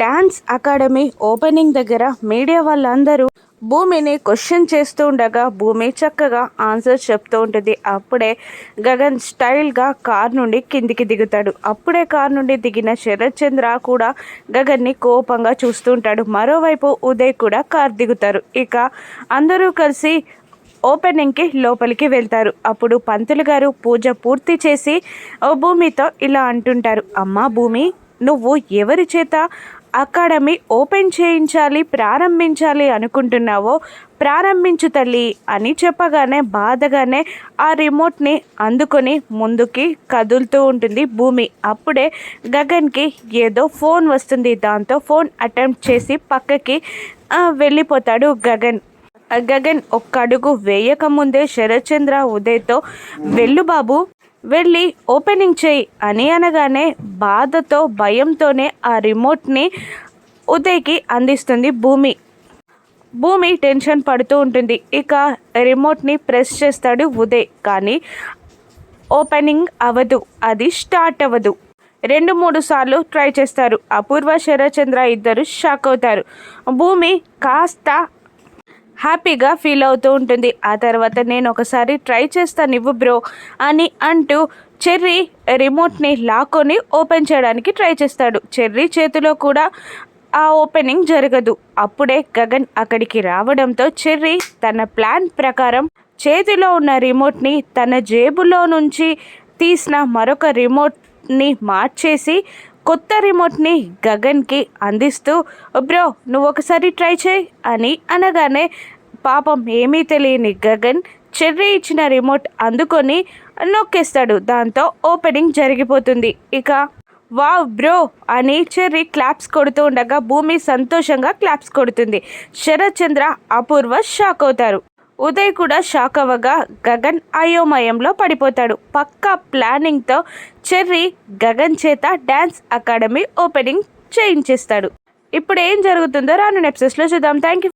Dance academy opening దగ్గర media వాళ్ళందరూ భూమిని క్వశ్చన్ చేస్తూ ఉండగా భూమి చక్కగా ఆన్సర్ చెప్తూ ఉంటుంది. అప్పుడే గగన్ స్టైల్గా కార్ నుండి కిందికి దిగుతాడు. అప్పుడే కార్ నుండి దిగిన శరత్ చంద్ర కూడా గగన్ని కోపంగా చూస్తూ ఉంటాడు. మరోవైపు ఉదయ్ కూడా కార్ దిగుతారు. ఇక అందరూ కలిసి ఓపెనింగ్కి లోపలికి వెళ్తారు. అప్పుడు పంతులు గారు పూజ పూర్తి చేసి ఓ భూమితో ఇలా అంటుంటారు. అమ్మా భూమి నువ్వు ఎవరి చేత అకాడమీ ఓపెన్ చేయించాలి ప్రారంభించాలి అనుకుంటున్నావో ప్రారంభించు తల్లి అని చెప్పగానే బాధగానే ఆ రిమోట్ని అందుకొని ముందుకి కదులుతూ ఉంటుంది భూమి. అప్పుడే గగన్కి ఏదో ఫోన్ వస్తుంది. దాంతో ఫోన్ అటెంప్ట్ చేసి పక్కకి వెళ్ళిపోతాడు గగన్. గగన్ ఒక్క అడుగు వేయకముందే శరత్చంద్ర ఉదయ్తో వెళ్ళు బాబు వెళ్ళి ఓపెనింగ్ చేయి అని అనగానే బాధతో భయంతోనే ఆ రిమోట్ని ఉదయ్కి అందిస్తుంది భూమి. భూమి టెన్షన్ పడుతూ ఉంటుంది. ఇక రిమోట్ని ప్రెస్ చేస్తాడు ఉదయ్. కానీ ఓపెనింగ్ అవ్వదు అది స్టార్ట్ అవ్వదు రెండు మూడు సార్లు ట్రై చేస్తారు. అపూర్వ శరచంద్ర ఇద్దరు షాక్ అవుతారు. భూమి కాస్త హ్యాపీగా ఫీల్ అవుతూ ఉంటుంది. ఆ తర్వాత నేను ఒకసారి ట్రై చేస్తాను ఇవ్వు బ్రో అని అంటూ చెర్రీ రిమోట్ని లాక్కొని ఓపెన్ చేయడానికి ట్రై చేస్తాడు. చెర్రీ చేతిలో కూడా ఆ ఓపెనింగ్ జరగదు. అప్పుడే గగన్ అక్కడికి రావడంతో చెర్రీ తన ప్లాన్ ప్రకారం చేతిలో ఉన్న రిమోట్ని తన జేబులో నుంచి తీసిన మరొక రిమోట్ని మార్చేసి కొత్త రిమోట్ని గగన్కి అందిస్తూ బ్రో నువ్వు ఒకసారి ట్రై చేయి అని అనగానే పాపం ఏమీ తెలియని గగన్ చెర్రీ ఇచ్చిన రిమోట్ అందుకొని నొక్కేస్తాడు. దాంతో ఓపెనింగ్ జరిగిపోతుంది. ఇక వావ్ బ్రో అని చెర్రీ క్లాప్స్ కొడుతూ ఉండగా భూమి సంతోషంగా క్లాప్స్ కొడుతుంది. శరత్ చంద్ర అపూర్వ షాక్ అవుతారు. ఉదయ్ కూడా షాక్ అవ్వగా గగన్ అయోమయంలో పడిపోతాడు. పక్కా ప్లానింగ్తో చెర్రీ గగన్ చేత డ్యాన్స్ అకాడమీ ఓపెనింగ్ చేయించేస్తాడు. ఇప్పుడు ఏం జరుగుతుందో రాను నెప్సెస్లో చూద్దాం. Thank you